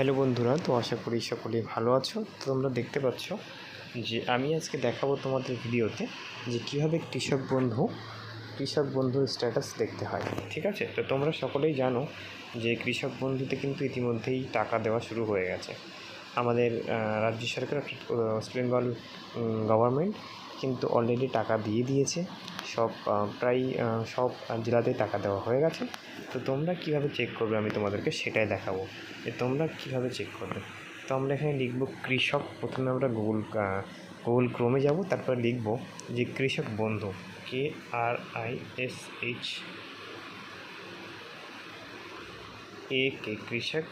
Hello বন্ধুরা, তো আশা করি সকলেই ভালো আছো। তো তোমরা দেখতে পাচ্ছ যে আমি আজকে দেখাবো তোমাদের ভিডিওতে যে কীভাবে কৃষক বন্ধু, কৃষক বন্ধুর স্ট্যাটাস দেখতে হয়, ঠিক আছে? তো তোমরা সকলেই জানো যে কৃষক বন্ধুতে কিন্তু ইতিমধ্যেই টাকা দেওয়া শুরু হয়ে গেছে। আমাদের রাজ্য সরকার ওয়েস্ট বেঙ্গল গভর্নমেন্ট কিন্তু অলরেডি টাকা দিয়ে দিয়েছে। সব প্রায় সব জেলাতেই টাকা দেওয়া হয়ে গেছে। তো তোমরা কীভাবে চেক করবে আমি তোমাদেরকে সেটাই দেখাবো। যে তোমরা কীভাবে চেক করবে? তো আমরা এখানে লিখব কৃষক, প্রথমে আমরা গুগল গুগল ক্রোমে যাব, তারপর লিখব যে কৃষক বন্ধু K R I S H A K কৃষক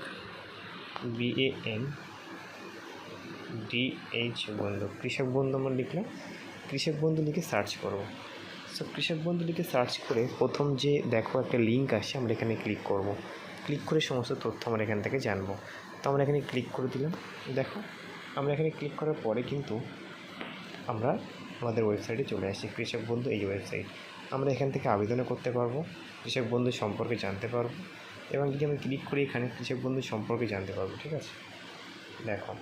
B A N D H বন্ধু। কৃষক বন্ধু আমরা লিখলাম। কৃষক বন্ধু লিখে সার্চ করব। সো কৃষক বন্ধু লিখে সার্চ করে প্রথম যে দেখো একটা লিঙ্ক আসছে আমরা এখানে ক্লিক করব। ক্লিক করে সমস্ত তথ্য আমরা এখান থেকে জানব। তো আমরা এখানে ক্লিক করে দিলাম। দেখো, আমরা এখানে ক্লিক করার পরে কিন্তু আমরা আমাদের ওয়েবসাইটে চলে আসি। কৃষক বন্ধু এই ওয়েবসাইট আমরা এখান থেকে আবেদনও করতে পারব, কৃষক বন্ধু সম্পর্কে জানতে পারব এবং যদি আমি ক্লিক করি এখানে কৃষক বন্ধু সম্পর্কে জানতে পারব, ঠিক আছে? দেখো।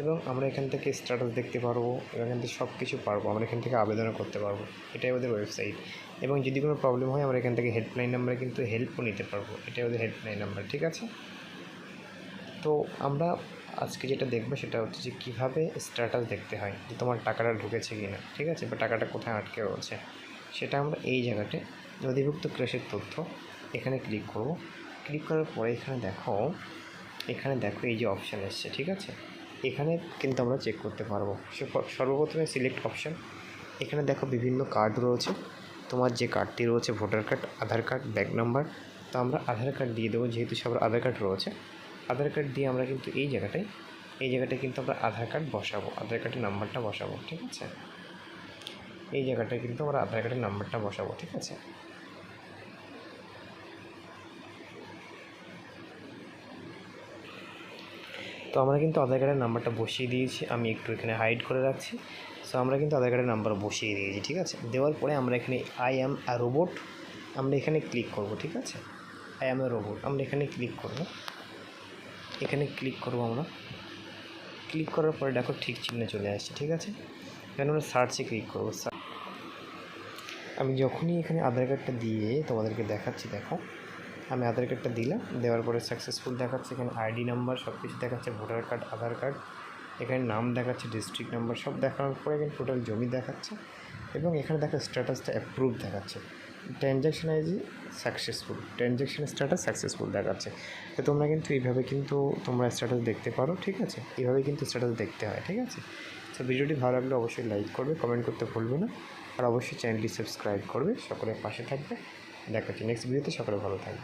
এবং আমরা এখান থেকে স্ট্যাটাস দেখতে পারব, এবং এখান থেকে সব কিছু পারব, আমরা এখান থেকে আবেদনও করতে পারব। এটাই ওদের ওয়েবসাইট এবং যদি কোনো প্রবলেম হয়, আমরা এখান থেকে হেল্পলাইন নাম্বারে কিন্তু হেল্পও নিতে পারব। এটাই ওদের হেল্পলাইন নাম্বার ঠিক আছে? তো আমরা আজকে যেটা দেখব, সেটা হচ্ছে যে কীভাবে স্ট্যাটাস দেখতে হয়, যে তোমার টাকাটা ঢুকেছে কি না ঠিক আছে? বা টাকাটা কোথায় আটকে রয়েছে? সেটা আমরা এই জায়গাতে নথিভুক্ত ক্রেশের তথ্য এখানে ক্লিক করব। ক্লিক করার পরে এখানে দেখো এখানে দেখো এই যে অপশান এসছে, ঠিক আছে? এখানে কিন্তু আমরা চেক করতে পারব। সর্বপ্রথমে সিলেক্ট অপশান এখানে দেখো বিভিন্ন কার্ড রয়েছে। তোমার যে কার্ডটি রয়েছে voter card Aadhaar card back number তো আমরা আধার কার্ড দিয়ে দেবো, যেহেতু সবার আধার কার্ড রয়েছে। আধার কার্ড দিয়ে আমরা কিন্তু এই জায়গাটায় এই জায়গাটায় কিন্তু আমরা আধার কার্ড বসাবো আধার কার্ডের নাম্বারটা বসাবো, ঠিক আছে? এই জায়গাটায় কিন্তু আমরা আধার কার্ডের নাম্বারটা বসাবো, ঠিক আছে? তো আমরা কিন্তু আধার কার্ডের নাম্বারটা বসিয়ে দিয়েছি। আমি একটু এখানে হাইড করে রাখছি। সো আমরা কিন্তু আধার কার্ডের নাম্বার বসিয়ে দিয়েছি, ঠিক আছে? দেওয়ার পরে আমরা এখানে আই অ্যাম আ রোবট আমরা এখানে ক্লিক করব, ঠিক আছে? আই অ্যাম এ রোবট আমরা এখানে ক্লিক করব। এখানে ক্লিক করব আমরা। ক্লিক করার পরে দেখো ঠিক চিহ্নে চলে আসছে, ঠিক আছে? এখানে আমরা সার্চে ক্লিক করব আমি যখনই এখানে আধার কার্ডটা দিয়ে তোমাদেরকে দেখাচ্ছি, দেখো। আমি আধার কার্ডটা দিলাম, দেওয়ার পরে সাকসেসফুল দেখাচ্ছে, এখানে আইডি নাম্বার সব কিছু দেখাচ্ছে ভোটার কার্ড আধার কার্ড এখানে নাম দেখাচ্ছে ডিস্ট্রিক্ট নাম্বার সব দেখানোর পরে এখানে টোটাল জমি দেখাচ্ছে এবং এখানে দেখো স্ট্যাটাসটা অ্যাপ্রুভ দেখাচ্ছে। Transaction ID successful transaction status successful দেখাচ্ছে। তো তোমরা কিন্তু এইভাবে কিন্তু তোমরা স্ট্যাটাস দেখতে পারো, ঠিক আছে? এইভাবে কিন্তু স্ট্যাটাস দেখতে হয়, ঠিক আছে? তো ভিডিওটি ভালো লাগলে অবশ্যই লাইক করবে কমেন্ট করতে ভুলবে না। আর অবশ্যই চ্যানেলটি সাবস্ক্রাইব করবে সকলের পাশে থাকবে। দেখা হচ্ছে নেক্সট ভিডিওতে সকলে ভালো থাকবে।